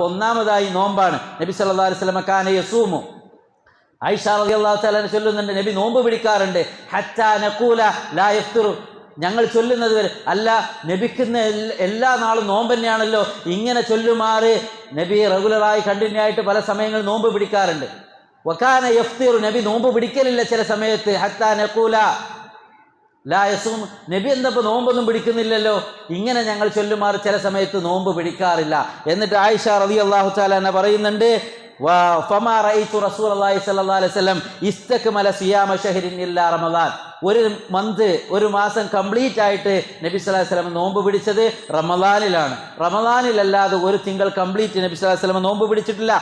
ഒന്നാമതായി നോമ്പാണ്. നബി സല്ലല്ലാഹു അലൈഹി വസല്ലം കാന യസൂമു. ഐഷ ചൊല്ലുന്നുണ്ട് നബി നോമ്പ് പിടിക്കാറുണ്ട്. നഖൂല ലാ ഞങ്ങൾ ചൊല്ലുന്നത് വരെ അല്ല നബിക്കുന്ന എല്ലാ നാളും നോമ്പ് തന്നെയാണല്ലോ. ഇങ്ങനെ ചൊല്ലുമാറ്. നബി റെഗുലറായി കണ്ടിന്യൂ ആയിട്ട് പല സമയങ്ങളിൽ നോമ്പ് പിടിക്കാറുണ്ട്. വക്കാന യഫ്തിറു. നബി നോമ്പ് പിടിക്കലില്ല ചില സമയത്ത്. ഹത്താ നഖൂല. ലാ യസൂം നബി എന്തപ്പോൾ നോമ്പൊന്നും പിടിക്കുന്നില്ലല്ലോ. ഇങ്ങനെ ഞങ്ങൾ ചൊല്ലുമാർ ചില സമയത്ത് നോമ്പ് പിടിക്കാറില്ല. എന്നിട്ട് ആയിഷ റതി അള്ളാഹു താല എന്നെ പറയുന്നുണ്ട് ഒരു മന്ത് ഒരു മാസം കംപ്ലീറ്റ് ആയിട്ട് നബി സ്വല്ലല്ലാഹു അലൈഹി വസല്ലം നോമ്പ് പിടിച്ചത് റമദാനിലാണ്. റമദാനിലല്ലാതെ ഒരു തിങ്കൾ കംപ്ലീറ്റ് നബി സ്വല്ലല്ലാഹു അലൈഹി വസല്ലം നോമ്പ് പിടിച്ചിട്ടില്ല.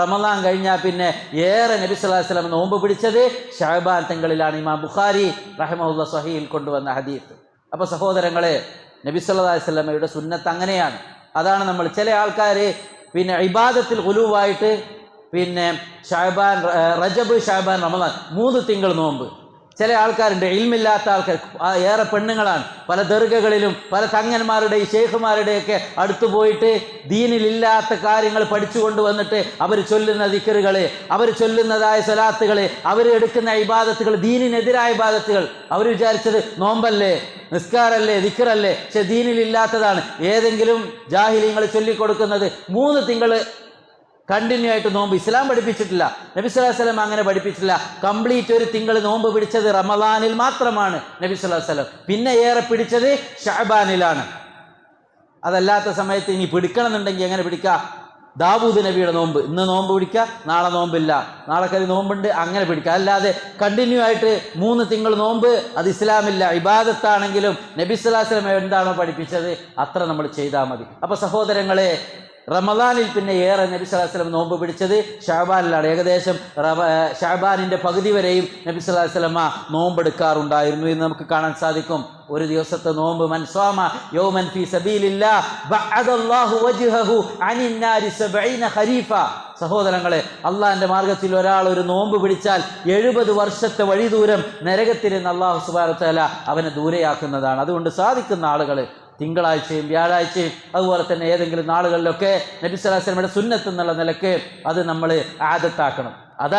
റമദാൻ കഴിഞ്ഞാൽ പിന്നെ ഏറെ നബി സ്വല്ലല്ലാഹു അലൈഹി വസല്ലം നോമ്പ് പിടിച്ചത് ഷഹബാൻ തിങ്കളിലാണ്. ഇമാം ബുഖാരി റഹ്മുല്ല സഹീൽ കൊണ്ടുവന്ന ഹദീസ്. അപ്പോൾ സഹോദരങ്ങളെ നബി സല്ലല്ലാഹു അലൈഹി വസല്ലമയുടെ സുന്നത്ത് അങ്ങനെയാണ്. അതാണ് നമ്മൾ. ചില ആൾക്കാർ പിന്നെ ഇബാദത്തിൽ ഉലുവായിട്ട് പിന്നെ ഷാബാൻ റജബ് ഷാബാൻ റമദാൻ മൂന്ന് തിങ്കൾ നോമ്പ്. ചില ആൾക്കാരുണ്ട് ഇൽമില്ലാത്ത ആൾക്കാർ ഏറെ പെണ്ണുങ്ങളാണ്. പല ദർഗകളിലും പല തങ്ങന്മാരുടെയും ഷെയ്ഖുമാരുടെയൊക്കെ അടുത്തു പോയിട്ട് ദീനിലില്ലാത്ത കാര്യങ്ങൾ പഠിച്ചു കൊണ്ടുവന്നിട്ട് അവർ ചൊല്ലുന്ന ദിക്കറുകൾ അവർ ചൊല്ലുന്നതായ സ്വലാത്തുകൾ അവർ എടുക്കുന്ന ഇബാദത്തുകൾ ദീനിനെതിരായ ഇബാദത്തുകൾ. അവർ വിചാരിച്ചത് നോമ്പല്ലേ നിസ്കാരല്ലേ ദിക്കറല്ലേ. പക്ഷെ ദീനിലില്ലാത്തതാണ്. ഏതെങ്കിലും ജാഹിലിങ്ങൾ ചൊല്ലിക്കൊടുക്കുന്നത് മൂന്ന് തിങ്കൾ കണ്ടിന്യൂ ആയിട്ട് നോമ്പ് ഇസ്ലാം പഠിപ്പിച്ചിട്ടില്ല. നബി സ്വല്ലല്ലാഹു അലൈഹി വസല്ലം അങ്ങനെ പഠിപ്പിച്ചിട്ടില്ല. കംപ്ലീറ്റ് ഒരു തിങ്കൾ നോമ്പ് പിടിച്ചത് റമദാനിൽ മാത്രമാണ് നബി സ്വല്ലല്ലാഹു അലൈഹി വസല്ലം. പിന്നെ ഏറെ പിടിച്ചത് ഷഅബാനിലാണ്. അതല്ലാത്ത സമയത്ത് ഇനി പിടിക്കണം എന്നുണ്ടെങ്കിൽ എങ്ങനെ പിടിക്കാം? ദാവൂദ് നബിയുടെ നോമ്പ്. ഇന്ന് നോമ്പ് പിടിക്കുക നാളെ നോമ്പില്ല. നാളെ കരി നോമ്പുണ്ട് അങ്ങനെ പിടിക്കുക അല്ലാതെ കണ്ടിന്യൂ ആയിട്ട് മൂന്ന് തിങ്കൾ നോമ്പ് അത് ഇസ്ലാമില്ല. ഇബാദത്താണെങ്കിലും നബി സ്വലാസ്ലം എന്താണോ പഠിപ്പിച്ചത് അത്ര നമ്മൾ ചെയ്താൽ മതി. അപ്പോൾ സഹോദരങ്ങളെ റമദാനിൽ പിന്നെ ഏറെ നബി സ്വല്ലല്ലാഹു അലൈഹി വസല്ലം നോമ്പ് പിടിച്ചത് ഷാബാനിലാണ്. ഏകദേശം ഷാബാനിന്റെ പകുതി വരെയും നബി സ്വല്ലല്ലാഹു അലൈഹി വസല്ലമ നോമ്പെടുക്കാറുണ്ടായിരുന്നു എന്ന് നമുക്ക് കാണാൻ സാധിക്കും. ഒരു ദിവസത്തെ നോമ്പ് മൻസ്വാമ യൗമൻ ഫീ സബീലില്ലാ ബഅദല്ലാഹു വജ്ഹഹു അനിൻ നാരി സബഈന ഖരീഫ. സഹോദരങ്ങളെ അള്ളാഹിന്റെ മാർഗത്തിൽ ഒരാൾ ഒരു നോമ്പ് പിടിച്ചാൽ എഴുപത് വർഷത്തെ വഴി ദൂരം നരകത്തിൽ നിന്ന് അള്ളാഹു സുബ്ഹാനഹു അവനെ ദൂരെയാക്കുന്നതാണ്. അതുകൊണ്ട് സാധിക്കുന്ന ആളുകൾ തിങ്കളാഴ്ചയും വ്യാഴാഴ്ചയും അതുപോലെ തന്നെ ഏതെങ്കിലും നാളുകളിലൊക്കെ നബി സ്വല്ലല്ലാഹു അലൈഹി വസല്ലമയുടെ സുന്നത്ത് എന്നുള്ള നിലയ്ക്ക് അത് നമ്മൾ ആദത്താക്കണം. അതാ